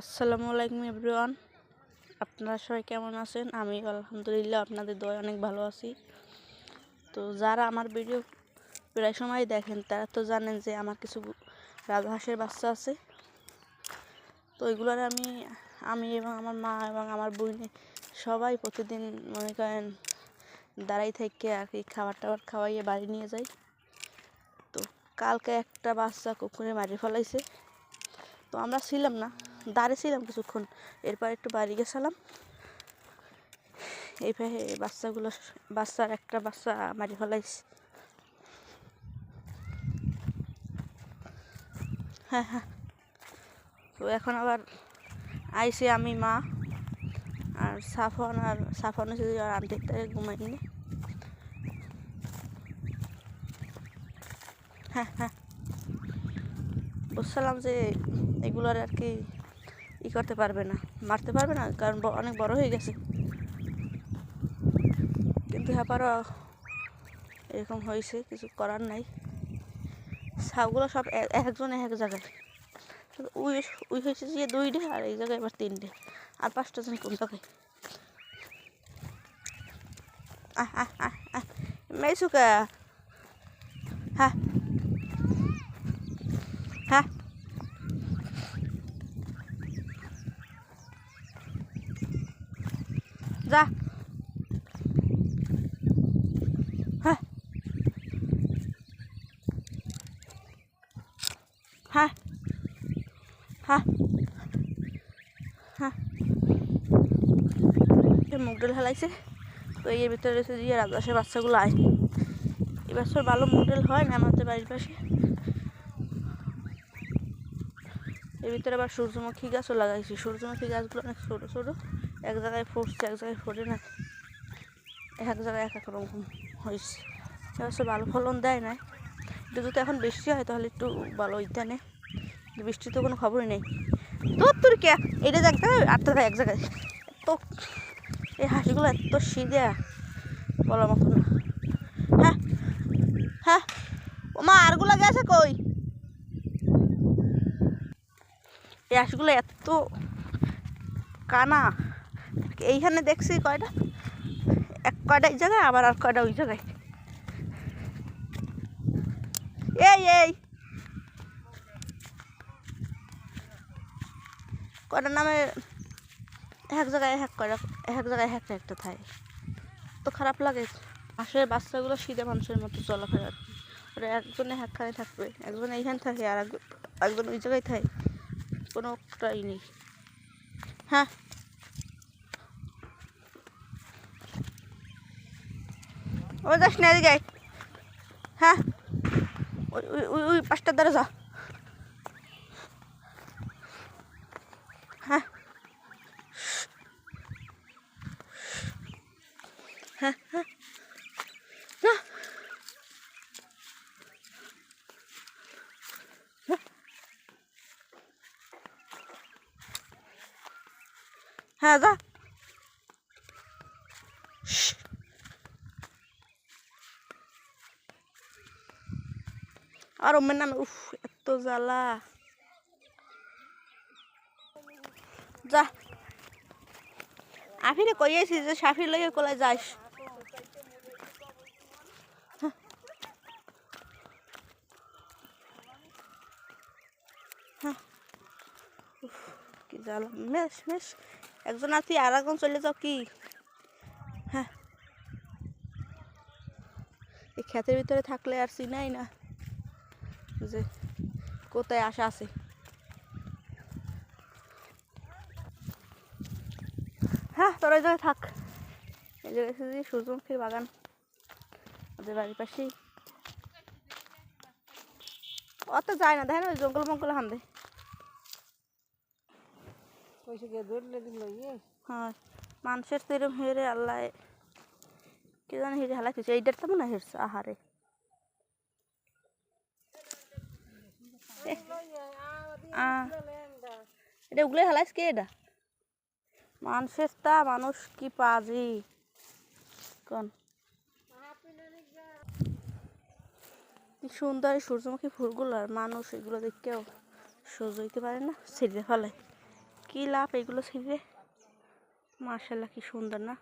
আসসালামু আলাইকুম এভরিওয়ান। আপনারা সবাই কেমন আছেন? আমি আলহামদুলিল্লাহ আপনাদের দয় অনেক ভালো আছি। তো যারা আমার ভিডিও প্রায় সময় দেখেন, তারা তো জানেন যে আমার কিছু রাজহাঁসের বাচ্চা আছে। তো ওইগুলোর আমি আমি এবং আমার মা এবং আমার বোনে সবাই প্রতিদিন মনে করেন দাঁড়াই থেকে আর কি খাবার টাবার খাওয়াইয়ে বাড়ি নিয়ে যাই। তো কালকে একটা বাচ্চা কুকুরে মারি ফেলাইছে। তো আমরা ছিলাম না। দাঁড়িয়ে ছিলাম কিছুক্ষণ। এরপর একটু বাড়ি গেছিলাম। এইভাবে বাচ্চাগুলো বাচ্চার একটা বাচ্চা মারি ফেলাইছে। হ্যাঁ হ্যাঁ। তো এখন আবার আইসি আমি, মা আর সাফন আর সাফন হচ্ছে আর আন্টির তারে ঘুমাইনি। হ্যাঁ হ্যাঁ। বুঝছিলাম যে এগুলোর আর কি ই করতে পারবে না, মারতে পারবে না, কারণ অনেক বড় হয়ে গেছে। কিন্তু হ্যাপারও এরকম হয়েছে, কিছু করার নাই। সাপগুলো সব এক একজন এক এক জায়গায় উই উই হয়েছে যে দুইটে আর এই জায়গায় এবার তিনটে। আর পাঁচটা জন কোন জায়গায়? আহ আহ আহ আহ মেসুকা হ্যাঁ। হ্যাঁ। যা হ্যাঁ। হ্যাঁ। হ্যাঁ। হ্যাঁ। মুগডাল হেলাইছে তো এর ভিতরে রয়েছে যে রাজহাঁসের বাচ্চাগুলো আয়। সব ভালো মুগডাল হয় না আমাদের বাড়ির পাশে? এর ভিতরে আবার সূর্যমুখী গাছও লাগাইছি। সূর্যমুখী গাছগুলো অনেক ছোটো ছোটো। এক জায়গায় ফুটছে, এক জায়গায় ফোটে না। এক জায়গায় এক এক রকম হয়েছে। অবশ্য ভালো ফলন দেয় না একটু যদি এখন বৃষ্টি হয়, তাহলে একটু ভালো ইত্যা নেই বৃষ্টির তো কোনো খবরই নেই। তোর তোর কে? এটা এক জায়গায় আটটা এক জায়গায়। তো এই হাঁসগুলো এত সিধে। বলার মতো না। হ্যাঁ হ্যাঁ। মা, আরগুলো গেছে কই? এই হাঁসগুলো এত কানা। এইখানে দেখছি কয়টা? এক কয়টা এই জায়গায়, আবার আর কয়টা ওই জায়গায়? এই এই! কয়টার নামে? এক জায়গায় এক কয়টা, এক জায়গায় একটা একটা থাকে। তো খারাপ লাগে। আসলে বাচ্চাগুলো শীতে মানুষের মতো চলাফেরা। ওরা একজনে একখানে থাকবে, একজন এইখানে থাকে, আর এক- একজন ওই জায়গায় থাকে। কোনো নেই। হ্যাঁ? ওই যাস না এদিকে আয়। হ্যাঁ ওই ওই ওই ওই পাঁচটার দ্বারা যা হ্যাঁ হ্যাঁ হ্যাঁ না হ্যাঁ যা আর ওমের উফ, এত জ্বালা। যা। আফিরে কইয়েছি যে সাফির লগে কোলায় যাস? হ্যাঁ। কি জ্বালা। মেশ মেশ। একজন আছি আর একজন চলে যাও কি? হ্যাঁ। এই ক্ষেতের ভিতরে থাকলে আর চিনাই না। যে কোথায় আসা আছে। হ্যাঁ তোরা ওই জায়গায় থাক। এই জায়গায় এসেছি সূর্যমুখীর বাগান ওদের বাড়ির পাশেই। অত যায় না দেখেন ওই জঙ্গল মঙ্গল হান্দে ইয়ে। হ্যাঁ মানুষের সেরম হেরে আল্লাহ কে জানে হেরে হালাই কিছু এইটার তো মনে হয় হেরছে আহারে। এটা উগলে হালাইস কে এটা? মানুষের তা, মানুষ কি পাজি? কোন? কি সুন্দর সূর্যমুখী ফুলগুলো আর মানুষ, এগুলো দেখতেও সহ্য হইতে পারে না, ছিঁড়ে ফেলে। কি লাভ এগুলো ছিঁড়ে? মার্শাল্লাহ কি সুন্দর না?